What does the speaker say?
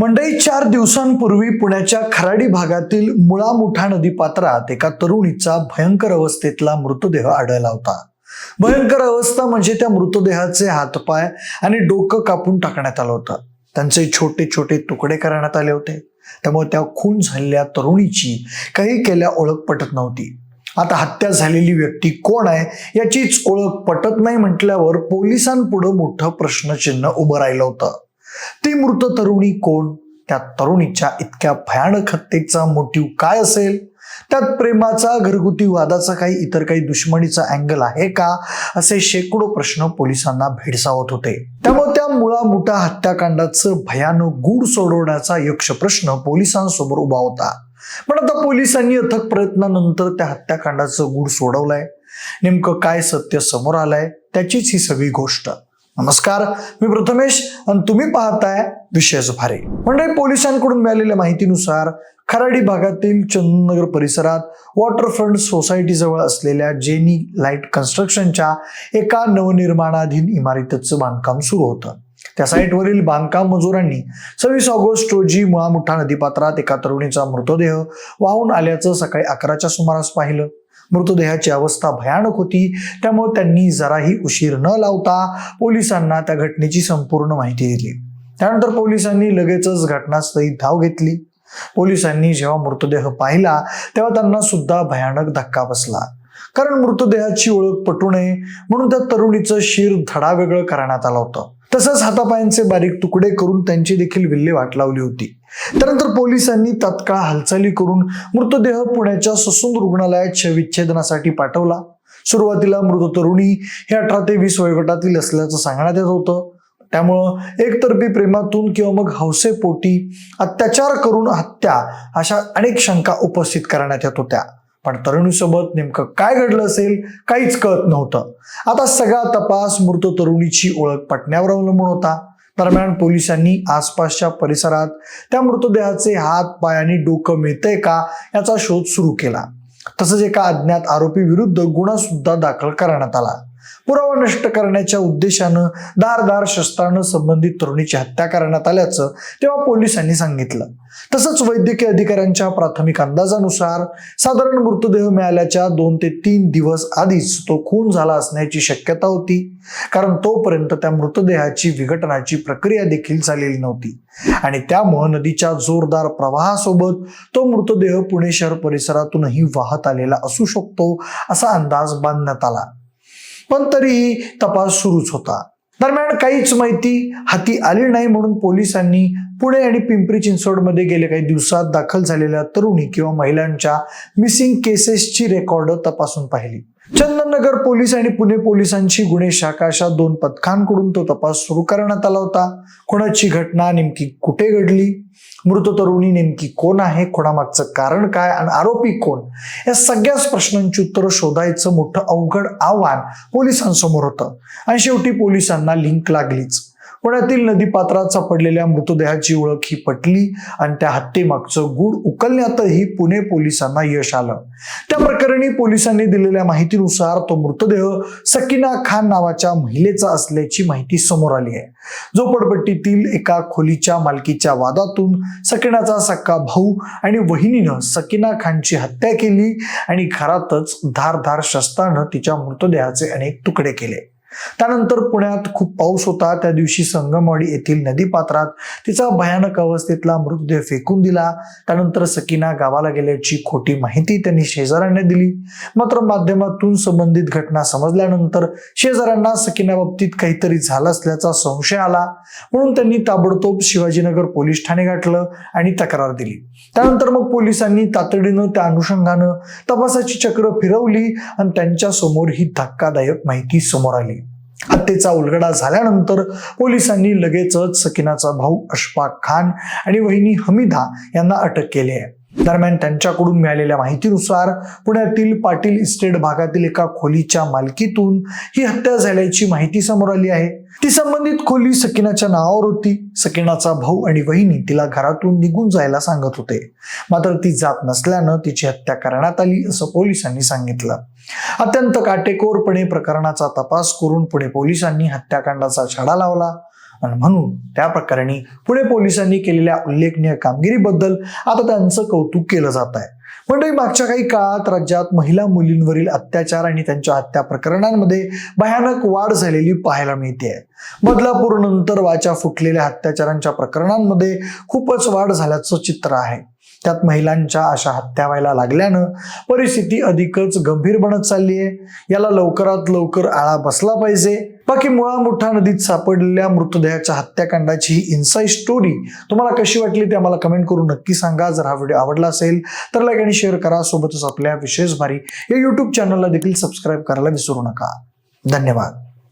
मंडई चार दिवसांपूर्वी पुण्याच्या खराडी भागातील मुळा मुठा नदी पात्रात एका तरुणीचा भयंकर अवस्थेतला मृतदेह आढळला होता. भयंकर अवस्था म्हणजे त्या मृतदेहाचे हातपाय आणि डोकं कापून टाकण्यात आलं होतं. त्यांचे छोटे छोटे तुकडे करण्यात आले होते. त्यामुळे त्या खून झालेल्या तरुणीची काही केल्या ओळख पटत नव्हती. आता हत्या झालेली व्यक्ती कोण आहे याचीच ओळख पटत नाही म्हटल्यावर पोलिसांपुढं मोठं प्रश्नचिन्ह उभं राहिलं होतं. ती मृत तरुणी कोण? त्या तरुणीच्या इतक्या भयानक हत्येचा मोटिव काय असेल? त्यात प्रेमाचा घरगुती वादाचा काही इतर काही दुश्मनीचा अँगल आहे का? असे शेकडो प्रश्न पोलिसांना भेडसावत होते. त्यामुळे त्या मुळा मोठा हत्याकांडाचं भयानक गूढ सोडवण्याचा यक्ष प्रश्न पोलिसांसमोर उभा होता. पण आता पोलिसांनी अथक प्रयत्नानंतर त्या हत्याकांडाचं गूढ सोडवलंय. नेमकं काय सत्य समोर आलंय? त्याचीच ही सगळी गोष्ट. नमस्कार मी प्रथमेश आणि तुम्ही पाहताय विषय भारे म्हणजे पोलिसांकडून मिळालेल्या माहितीनुसार खराडी भागातील चंदनगर परिसरात वॉटरफ्रंट सोसायटी जवळ असलेल्या जेनी लाइट कन्स्ट्रक्शनच्या एका नवनिर्माणाधीन इमारतीचं बांधकाम सुरू होतं. त्या साईटवरील बांधकाम मजुरांनी सव्वीस ऑगस्ट रोजी मुळामुठा नदीपात्रात एका तरुणीचा मृतदेह वाहून आल्याचं सकाळी अकराच्या सुमारास पाहिलं. मृतदेहाची अवस्था भयानक होती. त्यामुळे त्यांनी जराही उशीर न लावता पोलिसांना त्या घटनेची संपूर्ण माहिती दिली. त्यानंतर पोलिसांनी लगेचच घटनास्थळी धाव घेतली. पोलिसांनी जेव्हा मृतदेह पाहिला तेव्हा त्यांना सुद्धा भयानक धक्का बसला. कारण मृतदेहाची ओळख पटू नये म्हणून त्या तरुणीचं शिर धडा वेगळं करण्यात आलं होतं. तसंच हातापायांचे बारीक तुकडे करून त्यांची देखील विल्हेवाट लावली होती. त्यानंतर पोलिसांनी तात्काळ हालचाली करून मृतदेह पुण्याच्या ससून रुग्णालयात शविच्छेदनासाठी पाठवला. सुरुवातीला मृत तरुणी हे अठरा ते वीस वयोगटातील असल्याचं सांगण्यात येत होतं. त्यामुळं एकतर्फी प्रेमातून किंवा मग हौसेपोटी अत्याचार करून हत्या अशा अनेक शंका उपस्थित करण्यात येत होत्या. पण तरुणीसोबत नेमकं काय घडलं असेल काहीच कळत नव्हतं. आता सगळा तपास मृत तरुणीची ओळख पटण्यावर अवलंबून होता. दरम्यान पोलिसांनी आसपासच्या परिसरात त्या मृतदेहाचे हात पाय आणि डोकं मिळतंय का याचा शोध सुरू केला. तसंच एका अज्ञात आरोपी विरुद्ध गुन्हा सुद्धा दाखल करण्यात आला. पुरावा नष्ट करण्याच्या उद्देशानं धारदार शस्त्रानं संबंधित तरुणीची हत्या करण्यात आल्याचं तेव्हा पोलिसांनी सांगितलं. तसंच वैद्यकीय अधिकाऱ्यांच्या प्राथमिक अंदाजानुसार साधारण मृतदेह मिळाल्याच्या दोन ते तीन दिवस आधीच तो खून झाला असण्याची शक्यता होती. कारण तोपर्यंत त्या मृतदेहाची विघटनाची प्रक्रिया देखील झालेली नव्हती. आणि त्यामुळे नदीच्या जोरदार प्रवाहासोबत तो मृतदेह पुणे शहर परिसरातूनही वाहत आलेला असू शकतो असा अंदाज बांधण्यात आला. पण तरीही तपास सुरूच होता. दरम्यान काहीच माहिती हाती आली नाही म्हणून पोलिसांनी पुणे आणि पिंपरी चिंचवडमध्ये गेल्या काही दिवसात दाखल झालेल्या तरुणी किंवा महिलांच्या मिसिंग केसेसची रेकॉर्ड तपासून पाहिली. चंदननगर पोलीस आणि पुणे पोलिसांची गुन्हे शाखा अशा दोन पथकांकडून तो तपास सुरू करण्यात आला होता. कुणाची घटना नेमकी कुठे घडली? मृत तरुणी नेमकी कोण आहे? कोणामागचं कारण काय? आणि आरोपी कोण? या सगळ्याच प्रश्नांची उत्तरं शोधायचं मोठं अवघड आव्हान पोलिसांसमोर होतं. आणि शेवटी पोलिसांना लिंक लागलीच. पुण्यातील नदीपात्रात सापडलेल्या मृतदेहाची ओळख ही पटली आणि त्या हत्येमागचं गूढ उकलण्यातही पुणे पोलिसांना यश आलं. त्या प्रकरणी पोलिसांनी दिलेल्या माहितीनुसार तो मृतदेह सकीना खान नावाच्या महिलेचा असल्याची माहिती समोर आली आहे. झोपडपट्टीतील एका खोलीच्या मालकीच्या वादातून सकिनाचा सक्का भाऊ आणि वहिनीनं सकीना खानची हत्या केली आणि घरातच धारधार शस्त्रानं तिच्या मृतदेहाचे अनेक तुकडे केले. त्यानंतर पुण्यात खूप पाऊस होता. त्या दिवशी संगमवाडी येथील नदीपात्रात तिचा भयानक अवस्थेतला मृतदेह फेकून दिला. त्यानंतर सकीना गावाला गेल्याची खोटी माहिती त्यांनी शेजाऱ्यांना दिली. मात्र माध्यमातून संबंधित घटना समजल्यानंतर शेजाऱ्यांना सकीना बाबतीत काहीतरी झालं असल्याचा संशय आला. म्हणून त्यांनी ताबडतोब शिवाजीनगर पोलीस ठाणे गाठलं आणि तक्रार दिली. त्यानंतर मग पोलिसांनी तातडीनं त्या अनुषंगानं तपासाची चक्र फिरवली आणि त्यांच्यासमोर ही धक्कादायक माहिती समोर आली. हत्येचा उलगडा झाल्यानंतर पोलिसांनी लगेचच सकिनाचा भाऊ अशफाक खान आणि वहिनी हमीदा यांना अटक केली आहे. दरम्यान त्यांच्याकडून मिळालेल्या माहितीनुसार पुण्यातील पाटील इस्टेट भागातील एका खोलीच्या मालकीतून ही हत्या झाल्याची माहिती समोर आली आहे. ती संबंधित खोली सकिनाच्या नावावर होती. सकिनाचा भाऊ आणि वहिनी तिला घरातून निघून जायला सांगत होते. मात्र ती जात नसल्यानं तिची हत्या करण्यात आली असं पोलिसांनी सांगितलं. अत्यंत काटेकोरपणे प्रकरणाचा तपास करून पुणे पोलिसांनी हत्याकांडाचा छडा लावला. आणि म्हणून त्या प्रकरणी पुणे पोलिसांनी केलेल्या उल्लेखनीय कामगिरीबद्दल आता त्यांचं कौतुक केलं जात आहे. मंडळी मागच्या काही काळात राज्यात महिला मुलींवरील अत्याचार आणि त्यांच्या हत्या प्रकरणांमध्ये भयानक वाढ झालेली पाहायला मिळते बदलापूर नंतर वाचा फुटलेल्या अत्याचारांच्या प्रकरणांमध्ये खूपच वाढ झाल्याचं चित्र आहे. त्यात महिलांच्या अशा हत्या व्हायला लागल्यानं परिस्थिती अधिकच गंभीर बनत चालली आहे याला लवकरात लवकर आळा बसला पाहिजे. बाकी मुळा मुठा नदीत सापडलेल्या मृतदेहाच्या हत्याकांडाची ही इन्साईट स्टोरी तुम्हाला कशी वाटली ते आम्हाला कमेंट करून नक्की सांगा. जर हा व्हिडिओ आवडला असेल तर लाईक आणि शेअर करा. सोबतच आपल्या विशेष भारी या यूट्यूब चॅनलला देखील सबस्क्राईब करायला विसरू नका. धन्यवाद.